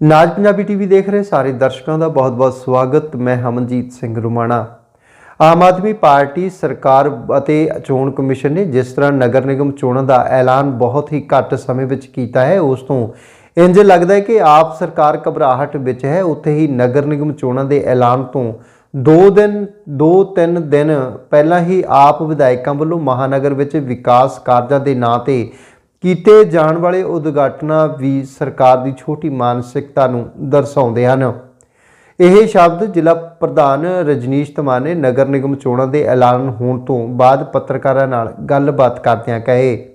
ਨਾਜ Punjabi TV ਦੇਖ ਰਹੇ ਸਾਰੇ ਦਰਸ਼ਕਾਂ ਦਾ ਬਹੁਤ-ਬਹੁਤ ਸਵਾਗਤ। ਮੈਂ ਹਮਨਜੀਤ ਸਿੰਘ ਰੁਮਾਣਾ। ਆਮ ਆਦਮੀ ਪਾਰਟੀ ਸਰਕਾਰ ਅਤੇ ਚੋਣ ਕਮਿਸ਼ਨ ਨੇ ਜਿਸ ਤਰ੍ਹਾਂ ਨਗਰ ਨਿਗਮ ਚੋਣਾਂ ਦਾ ਐਲਾਨ ਬਹੁਤ ਹੀ ਘੱਟ ਸਮੇਂ ਵਿੱਚ ਕੀਤਾ ਹੈ, ਉਸ ਤੋਂ ਇੰਜ ਲੱਗਦਾ ਹੈ ਕਿ ਆਪ ਸਰਕਾਰ ਘਬਰਾਹਟ ਵਿੱਚ ਹੈ। ਉੱਥੇ ਹੀ ਨਗਰ ਨਿਗਮ ਚੋਣਾਂ ਦੇ ਐਲਾਨ ਤੋਂ 2 ਦਿਨ 2-3 ਦਿਨ ਪਹਿਲਾਂ ਹੀ ਆਪ ਵਿਧਾਇਕਾਂ ਵੱਲੋਂ ਮਹਾਨਗਰ ਵਿੱਚ ਵਿਕਾਸ ਕਾਰਜਾਂ ਦੇ ਨਾਂ ਤੇ ਕੀਤੇ ਜਾਣ ਵਾਲੇ ਉਦਘਾਟਨਾਂ ਵੀ ਸਰਕਾਰ ਦੀ ਛੋਟੀ ਮਾਨਸਿਕਤਾ ਨੂੰ ਦਰਸਾਉਂਦੇ ਹਨ। ਇਹ ਸ਼ਬਦ ਜ਼ਿਲ੍ਹਾ ਪ੍ਰਧਾਨ ਰਜਨੀਸ਼ ਧਮਾਨ ਨੇ ਨਗਰ ਨਿਗਮ ਚੋਣਾਂ ਦੇ ਐਲਾਨ ਹੋਣ ਤੋਂ ਬਾਅਦ ਪੱਤਰਕਾਰਾਂ ਨਾਲ ਗੱਲਬਾਤ ਕਰਦਿਆਂ ਕਹੇ।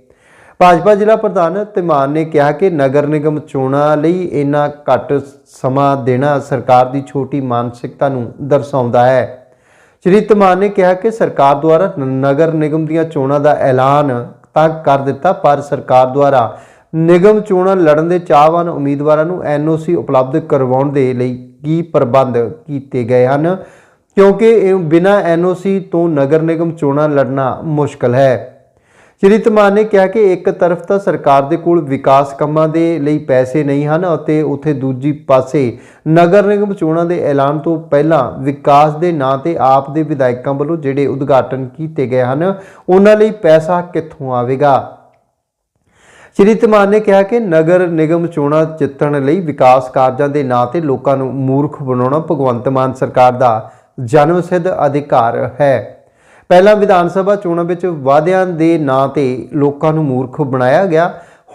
ਭਾਜਪਾ ਜ਼ਿਲ੍ਹਾ ਪ੍ਰਧਾਨ ਧਮਾਨ ਨੇ ਕਿਹਾ ਕਿ ਨਗਰ ਨਿਗਮ ਚੋਣਾਂ ਲਈ ਇੰਨਾ ਘੱਟ ਸਮਾਂ ਦੇਣਾ ਸਰਕਾਰ ਦੀ ਛੋਟੀ ਮਾਨਸਿਕਤਾ ਨੂੰ ਦਰਸਾਉਂਦਾ ਹੈ। ਸ਼੍ਰੀ ਧਮਾਨ ਨੇ ਕਿਹਾ ਕਿ ਸਰਕਾਰ ਦੁਆਰਾ ਨ- ਨਗਰ ਨਿਗਮ ਦੀਆਂ ਚੋਣਾਂ ਦਾ ਐਲਾਨ ਤਾਂ ਕਰ ਦਿੱਤਾ, ਪਰ ਸਰਕਾਰ ਦੁਆਰਾ ਨਿਗਮ ਚੋਣਾਂ ਲੜਨ ਦੇ ਚਾਹਵਾਨ ਉਮੀਦਵਾਰਾਂ ਨੂੰ ਐਨਓਸੀ ਉਪਲਬਧ ਕਰਵਾਉਣ ਦੇ ਲਈ ਕੀ ਪ੍ਰਬੰਧ ਕੀਤੇ ਗਏ ਹਨ? ਕਿਉਂਕਿ ਇਹ ਬਿਨਾਂ ਐਨਓਸੀ ਤੋਂ ਨਗਰ ਨਿਗਮ ਚੋਣਾਂ ਲੜਨਾ ਮੁਸ਼ਕਲ ਹੈ। ਸ਼੍ਰੀ ਧਮਾਨ ਨੇ ਕਿਹਾ ਕਿ ਇੱਕ ਤਰਫ ਤਾਂ ਸਰਕਾਰ ਦੇ ਕੋਲ ਵਿਕਾਸ ਕੰਮਾਂ ਦੇ ਲਈ ਪੈਸੇ ਨਹੀਂ ਹਨ ਅਤੇ ਉੱਥੇ ਦੂਜੀ ਪਾਸੇ ਨਗਰ ਨਿਗਮ ਚੋਣਾਂ ਦੇ ਐਲਾਨ ਤੋਂ ਪਹਿਲਾਂ ਵਿਕਾਸ ਦੇ ਨਾਂ ਤੇ ਆਪ ਦੇ ਵਿਧਾਇਕਾਂ ਵੱਲੋਂ ਜਿਹੜੇ ਉਦਘਾਟਨ ਕੀਤੇ ਗਏ ਹਨ, ਉਹਨਾਂ ਲਈ ਪੈਸਾ ਕਿੱਥੋਂ ਆਵੇਗਾ? ਸ਼੍ਰੀ ਧਮਾਨ ਨੇ ਕਿਹਾ ਕਿ ਨਗਰ ਨਿਗਮ ਚੋਣਾਂ ਜਿੱਤਣ ਲਈ ਵਿਕਾਸ ਕਾਰਜਾਂ ਦੇ ਨਾਂ ਤੇ ਲੋਕਾਂ ਨੂੰ ਮੂਰਖ ਬਣਾਉਣਾ ਭਗਵੰਤ ਮਾਨ ਸਰਕਾਰ ਦਾ ਜਨਮ ਸਿੱਧ ਅਧਿਕਾਰ ਹੈ। ਪਹਿਲਾਂ ਵਿਧਾਨ ਸਭਾ ਚੋਣਾਂ ਵਿੱਚ ਵਾਅਦਿਆਂ ਦੇ ਨਾਂ ਤੇ ਲੋਕਾਂ ਨੂੰ ਮੂਰਖ ਬਣਾਇਆ ਗਿਆ।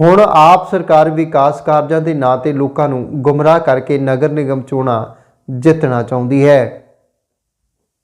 ਹੁਣ ਆਪ ਸਰਕਾਰ ਵਿਕਾਸ ਕਾਰਜਾਂ ਦੇ ਨਾਂ ਤੇ ਲੋਕਾਂ ਨੂੰ ਗੁੰਮਰਾਹ ਕਰਕੇ ਨਗਰ ਨਿਗਮ ਚੋਣਾਂ ਜਿੱਤਣਾ ਚਾਹੁੰਦੀ ਹੈ।